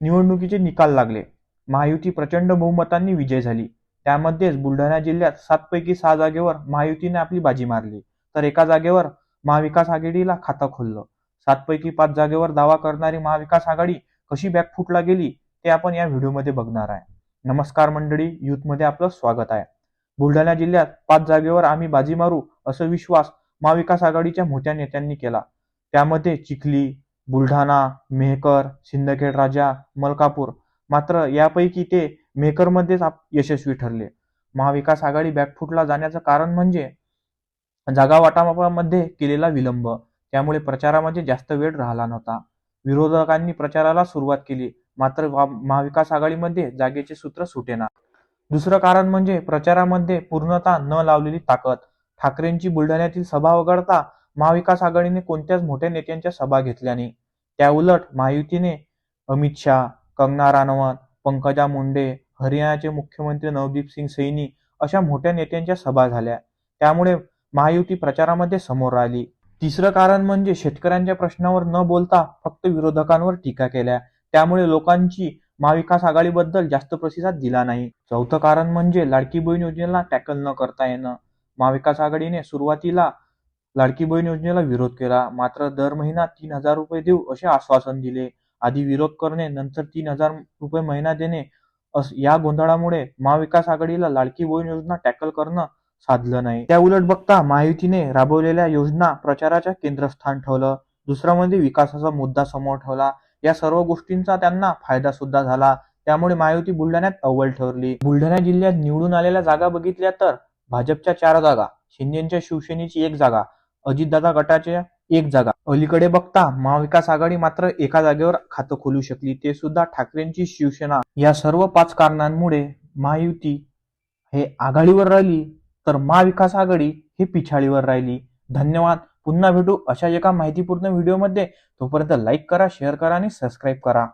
निवडणुकीचे निकाल लागले. महायुती प्रचंड बहुमतांनी विजय झाली. त्यामध्येच बुलढाणा जिल्ह्यात सातपैकी सहा जागेवर महायुतीने आपली बाजी मारली. तर एका जागेवर महाविकास आघाडीला खातं खोललं. सातपैकी पाच जागेवर दावा करणारी महाविकास आघाडी कशी बॅकफुटला गेली ते आपण या व्हिडिओमध्ये बघणार आहे. नमस्कार मंडळी यूथमध्ये आपलं स्वागत आहे. बुलढाणा जिल्ह्यात पाच जागेवर आम्ही बाजी मारू असं विश्वास महाविकास आघाडीच्या मोठ्या नेत्यांनी केला. त्यामध्ये चिखली बुलढाणा मेहकर सिंदखेड राजा मलकापूर. मात्र यापैकी ते मेहकरमध्येच यशस्वी ठरले. महाविकास आघाडी बॅकफुटला जाण्याचं कारण म्हणजे जागा वाटामापामध्ये केलेला विलंब. त्यामुळे प्रचारामध्ये जास्त वेळ राहिला नव्हता. विरोधकांनी प्रचाराला सुरुवात केली. मात्र महाविकास आघाडीमध्ये जागेचे सूत्र सुटेना. दुसरं कारण म्हणजे प्रचारामध्ये पूर्णता न लावलेली ताकद. ठाकरेंची बुलढाण्यातील सभा वगळता महाविकास आघाडीने कोणत्याच मोठ्या नेत्यांच्या सभा घेतल्या नाही. त्याउलट महायुतीने अमित शहा कंगना रानवत पंकजा मुंडे हरियाणाचे मुख्यमंत्री नवदीप सिंग सैनी अशा मोठ्या नेत्यांच्या सभा झाल्या. त्यामुळे महायुती प्रचारामध्ये समोर आली तिसरं कारण म्हणजे शेतकऱ्यांच्या प्रश्नावर न बोलता फक्त विरोधकांवर टीका केल्या. त्यामुळे लोकांची महाविकास आघाडीबद्दल जास्त प्रतिसाद दिला नाही. चौथं कारण म्हणजे लाडकी बहीण योजनेला टॅकल न करता येणं. महाविकास आघाडीने सुरुवातीला लाडकी बहीण योजनेला विरोध केला. मात्र दर महिना तीन हजार रुपये देऊ असे आश्वासन दिले. आधी विरोध करणे नंतर तीन हजार रुपये महिना देणे या गोंधळामुळे महाविकास आघाडीला लाडकी बहीण योजना टॅकल करणं साधलं नाही. त्या उलट बघता महायुतीने राबवलेल्या योजना प्रचाराच्या केंद्रस्थान ठेवलं. दुसरं म्हणजे विकासाचा मुद्दा समोर ठेवला. या सर्व गोष्टींचा त्यांना फायदा सुद्धा झाला. त्यामुळे महायुती बुलढाण्यात अव्वल ठरली. बुलढाणा जिल्ह्यात निवडून आलेल्या जागा बघितल्या तर भाजपच्या चार जागा शिंदेच्या शिवसेनेची एक जागा अजितदादा गटाच्या एक जागा. अलीकडे बघता महाविकास आघाडी मात्र एका जागेवर खातं खोलू शकली. ते सुद्धा ठाकरेंची शिवसेना. या सर्व पाच कारणांमुळे महायुती हे आघाडीवर राहिली तर महाविकास आघाडी हे पिछाडीवर राहिली. धन्यवाद. पुन्हा भेटू अशा एका माहितीपूर्ण व्हिडिओमध्ये. तोपर्यंत लाईक करा शेअर करा आणि सबस्क्राईब करा.